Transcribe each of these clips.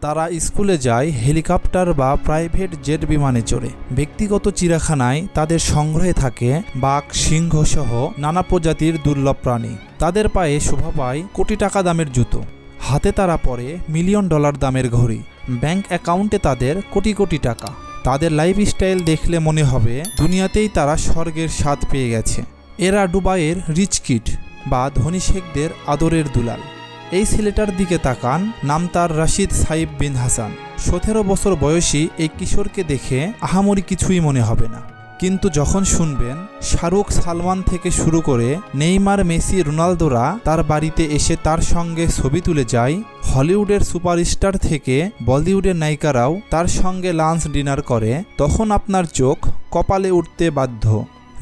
তারা স্কুলে যায়, হেলিকপ্টার বা প্রাইভেট জেট বিমানে চড়ে। ব্যক্তিগত চিড়াখানায় তাদের সংগ্রহে থাকে বাঘ, সিংহ সহ নানা প্রজাতির দুর্লভ প্রাণী। তাদের পায়ে শোভা পায় কোটি টাকা দামের জুতো। হাতে তারা পরে মিলিয়ন ডলার দামের ঘড়ি। ব্যাংক অ্যাকাউন্টে তাদের কোটি কোটি টাকা। তাদের লাইফস্টাইল দেখলে মনে হবে দুনিয়াতেই তারা স্বর্গের স্বাদ পেয়ে গেছে। এরা দুবাইয়ের রিচ কিড বা ধনী শেখদের আদরের দুলাল। এই ছেলেটার দিকে তাকান, নাম তার রাশিদ সাইব বিন হাসান। সতেরো বছর বয়সী এই কিশোরকে দেখে আহামরি কিছুই মনে হবে না। কিন্তু যখন শুনবেন, শাহরুখ সালমান থেকে শুরু করে নেইমার, মেসি, রোনালদোরা তার বাড়িতে এসে তার সঙ্গে ছবি তুলে যায়, হলিউডের সুপারস্টার থেকে বলিউডের নায়িকারাও তার সঙ্গে লাঞ্চ ডিনার করে, তখন আপনার চোখ কপালে উঠতে বাধ্য।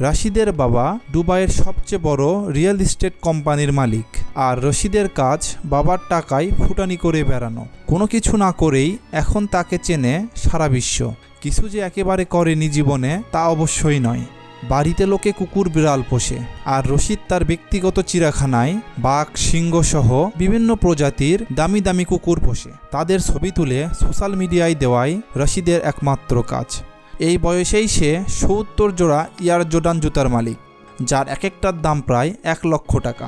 রাশিদের বাবা দুবাইয়ের সবচেয়ে বড় রিয়েল এস্টেট কোম্পানির মালিক, আর রশিদের কাজ বাবার টাকায় ফুটানি করে বেড়ানো। কোনো কিছু না করেই এখন তাকে চেনে সারা বিশ্ব। কিছু যে একেবারে করেনি জীবনে তা অবশ্যই নয়। বাড়িতে লোকে কুকুর বিড়াল পোষে, আর রশিদ তার ব্যক্তিগত চিড়াখানায় বাঘ, সিংহ সহ বিভিন্ন প্রজাতির দামি দামি কুকুর পোষে। তাদের ছবি তুলে সোশ্যাল মিডিয়ায় দেওয়াই রশিদের একমাত্র কাজ। এই বয়সেই সে সত্তর জোড়া ইয়ার জোডান জুতার মালিক, যার এক একটার দাম প্রায় এক লক্ষ টাকা।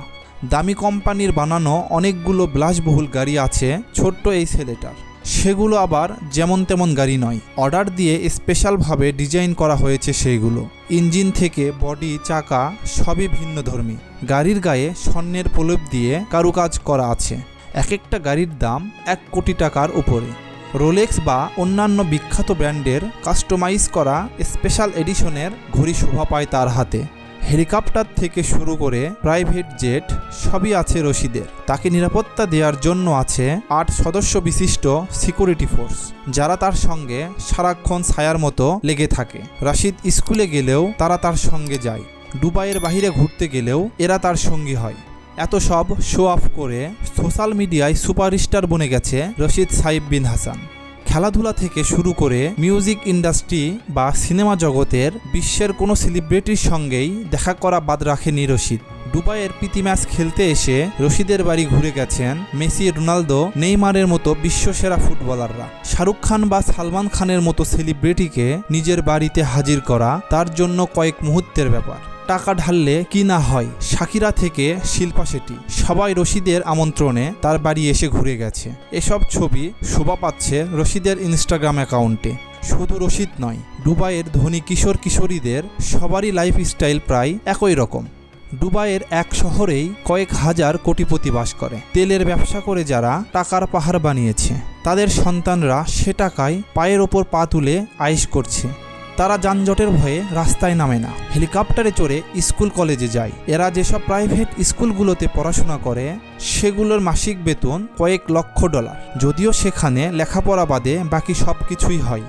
দামি কোম্পানির বানানো অনেকগুলো বিলাসবহুল গাড়ি আছে ছোট্ট এই ছেলেটার। সেগুলো আবার যেমন তেমন গাড়ি নয়, অর্ডার দিয়ে স্পেশালভাবে ডিজাইন করা হয়েছে সেইগুলো ইঞ্জিন থেকে বডি, চাকা সবই ভিন্ন ধর্মী। গাড়ির গায়ে স্বর্ণের প্রলেপ দিয়ে কারুকাজ করা আছে। এক একটা গাড়ির দাম এক কোটি টাকার উপরে। রোলেক্স বা অন্যান্য বিখ্যাত ব্র্যান্ডের কাস্টমাইজ করা স্পেশাল এডিশনের ঘড়ি শোভা পায় তার হাতে। হেলিকপ্টার থেকে শুরু করে প্রাইভেট জেট সবই আছে রশিদের। তাকে নিরাপত্তা দেওয়ার জন্য আছে আট সদস্য বিশিষ্ট সিকিউরিটি ফোর্স, যারা তার সঙ্গে সারাক্ষণ ছায়ার মতো লেগে থাকে। রাশিদ স্কুলে গেলেও তারা তার সঙ্গে যায়। দুবাইয়ের বাহিরে ঘুরতে গেলেও এরা তার সঙ্গী হয়। এত সব শো অফ করে সোশ্যাল মিডিয়ায় সুপারস্টার বনে গেছে রশিদ সাইব বিন হাসান। খেলাধুলা থেকে শুরু করে মিউজিক ইন্ডাস্ট্রি বা সিনেমা জগতের বিশ্বের কোনো সেলিব্রিটির সঙ্গেই দেখা করা বাদ রাখেনি রশিদ। দুবাইয়ের প্রীতি ম্যাচ খেলতে এসে রশিদের বাড়ি ঘুরে গেছেন মেসি, রোনালদো, নেইমারের মতো বিশ্বসেরা ফুটবলাররা। শাহরুখ খান বা সালমান খানের মতো সেলিব্রিটিকে নিজের বাড়িতে হাজির করা তার জন্য কয়েক মুহূর্তের ব্যাপার। টাকা ঢাললে কি না হয়? সাকিরা থেকে শিল্পা শেঠি। সবাই রশিদের আমন্ত্রণে তার বাড়ি এসে ঘুরে গেছে। এসব ছবি শোভা পাচ্ছে রশিদের ইনস্টাগ্রাম অ্যাকাউন্টে। শুধু রশিদ নয়, দুবাইয়ের ধনী কিশোর কিশোরীদের সবারই লাইফস্টাইল প্রায় একই রকম। দুবাইয়ের এক শহরেই কয়েক হাজার কোটিপতি বাস করে। তেলের ব্যবসা করে যারা টাকার পাহাড় বানিয়েছে, তাদের সন্তানরা সে টাকায় পায়ের ওপর পা তুলে আয়েশ করছে। তারা যানজটের ভয়ে রাস্তায় নামে না। হেলিকপ্টারে চড়ে স্কুল কলেজে যায়। এরা যেসব প্রাইভেট স্কুলগুলোতে পড়াশোনা করে, সেগুলোর মাসিক বেতন কয়েক লক্ষ ডলার। যদিও সেখানে লেখাপড়া বাদে বাকি সব কিছুই হয়।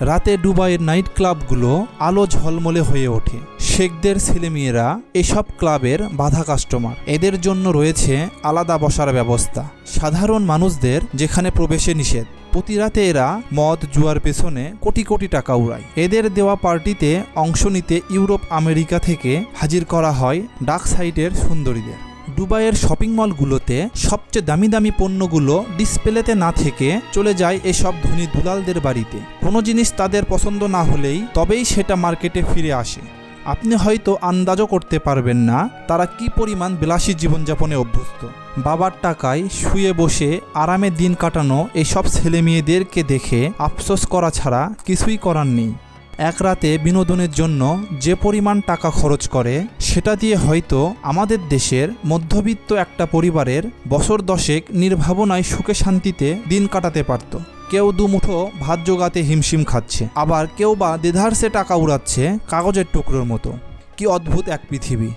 রাতে ডুবাইয়ের নাইট ক্লাবগুলো আলো ঝলমলে হয়ে ওঠে। শেখদের ছেলেমেয়েরা এসব ক্লাবের বাধা কাস্টমার। এদের জন্য রয়েছে আলাদা বসার ব্যবস্থা। সাধারণ মানুষদের যেখানে প্রবেশে নিষেধ। প্রতি রাতে এরা মদ জুয়ার পেছনে কোটি কোটি টাকা উড়ায়। এদের দেওয়া পার্টিতে অংশ নিতে ইউরোপ, আমেরিকা থেকে হাজির করা হয় ডাক সাইডের সুন্দরীদের। দুবাইয়ের শপিং মলগুলোতে সবচেয়ে দামি দামি পণ্যগুলো ডিসপ্লেতে না থেকে চলে যায় এসব ধনী দুলালদের বাড়িতে। কোনো জিনিস তাদের পছন্দ না হলেই তবেই সেটা মার্কেটে ফিরে আসে। আপনি হয়তো আন্দাজও করতে পারবেন না তারা কি পরিমাণ বিলাসী জীবনযাপনে অভ্যস্ত। বাবার টাকায় শুয়ে বসে আরামে দিন কাটানো এসব ছেলে মেয়েদেরকে দেখে আফসোস করা ছাড়া কিছুই করার নেই। এক রাতে বিনোদনের জন্য যে পরিমাণ টাকা খরচ করে, সেটা দিয়ে হয়তো আমাদের দেশের মধ্যবিত্ত একটা পরিবারের বছর দশেক নির্ভাবনায় সুখে শান্তিতে দিন কাটাতে পারত। কেউ দুমুঠো ভাত জোগাতে হিমশিম খাচ্ছে। আবার কেউ বা দেধার্সে টাকা উড়াচ্ছে কাগজের টুকরোর মতো। কি অদ্ভুত এক পৃথিবী।